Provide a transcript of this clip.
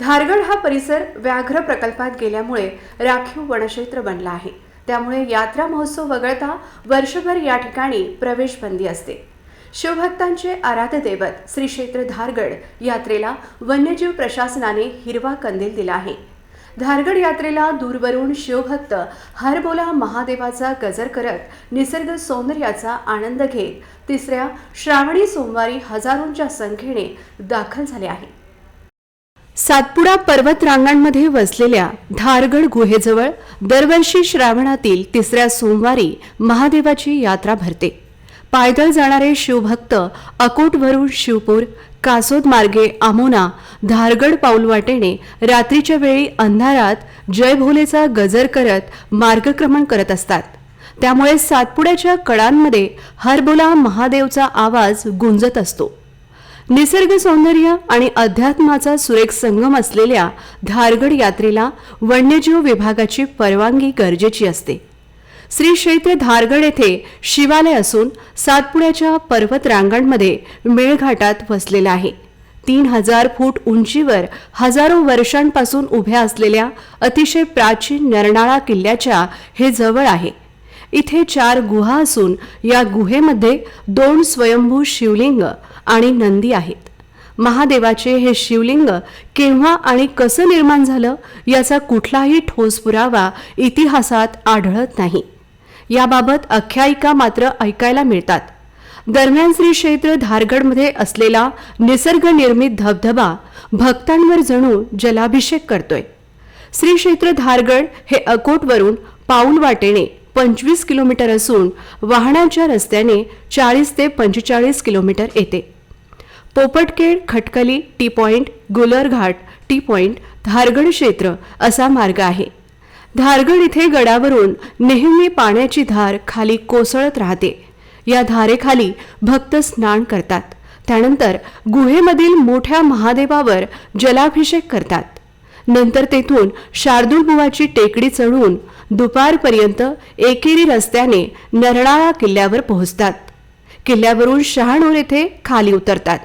धारगड हा परिसर व्याघ्र प्रकल्पात गेल्यामुळे राखीव वनक्षेत्र बनला आहे. त्यामुळे यात्रा महोत्सव वगळता वर्षभर या ठिकाणी प्रवेश बंदी असते. शिवभक्तांचे आराध्य दैवत श्री क्षेत्र धारगड यात्रेला वन्यजीव प्रशासनाने हिरवा कंदील दिला आहे. धारगड यात्रेला दूरवरून शिवभक्त हरबोला महादेवाचा गजर करत निसर्ग सौंदर्याचा आनंद घेत तिसऱ्या श्रावणी सोमवारी हजारोंच्या संख्येने दाखल झाले आहे. सातपुडा पर्वत रांगांमध्ये वसलेल्या धारगड गुहेजवळ दरवर्षी श्रावणातील तिसऱ्या सोमवारी महादेवाची यात्रा भरते. पायदळ जाणारे शिवभक्त अकोटवरून शिवपूर कासोद मार्गे आमोना धारगड पाऊल वाटेने रात्रीच्या वेळी अंधारात जय भोलेचा गजर करत मार्गक्रमण करत असतात. त्यामुळे सातपुड्याच्या कडांमध्ये हरबोला महादेवचा आवाज गुंजत असतो. निसर्ग सौंदर्य आणि अध्यात्माचा सुरेख संगम असलेल्या धारगड यात्रेला वन्यजीव विभागाची परवानगी गरजेची असते. श्री क्षेत्र धारगड येथे शिवालय असून सातपुड्याच्या पर्वत रांगांमध्ये मेळघाटात वसलेला आहे. तीन हजार फूट उंचीवर हजारो वर्षांपासून उभ्या असलेल्या अतिशय प्राचीन नरनाळा किल्ल्याच्या हे जवळ आहे. इथे चार गुहा असून या गुहेमध्ये दोन स्वयंभू शिवलिंग आणि नंदी आहेत. महादेवाचे हे शिवलिंग केव्हा आणि कसं निर्माण झालं याचा कुठलाही ठोस पुरावा इतिहासात आढळत नाही. याबाबत आख्यायिका मात्र ऐकायला मिळतात. दरम्यान श्री क्षेत्र धारगडमध्ये असलेला निसर्गनिर्मित धबधबा भक्तांवर जणू जलाभिषेक करतोय. श्री क्षेत्र धारगड हे अकोटवरून पाऊल वाटेने पंचवीस किलोमीटर असून वाहनांच्या रस्त्याने चाळीस ते पंचेचाळीस किलोमीटर येते. Popatkhed Khatkali T point Gularghat T point Dhargad क्षेत्र असा मार्ग आहे. धारगड इथे गडावरून नेहमी पाण्याची धार खाली कोसळत राहते. या धारेखाली भक्त स्नान करतात. त्यानंतर गुहेमधील मोठ्या महादेवावर जलाभिषेक करतात. नंतर तेथून शार्दूलबुवाची टेकडी चढून दुपारपर्यंत एकेरी रस्त्याने नरणाळा किल्ल्यावर पोहोचतात. किल्ल्यावरून शहाणूर येथे खाली उतरतात.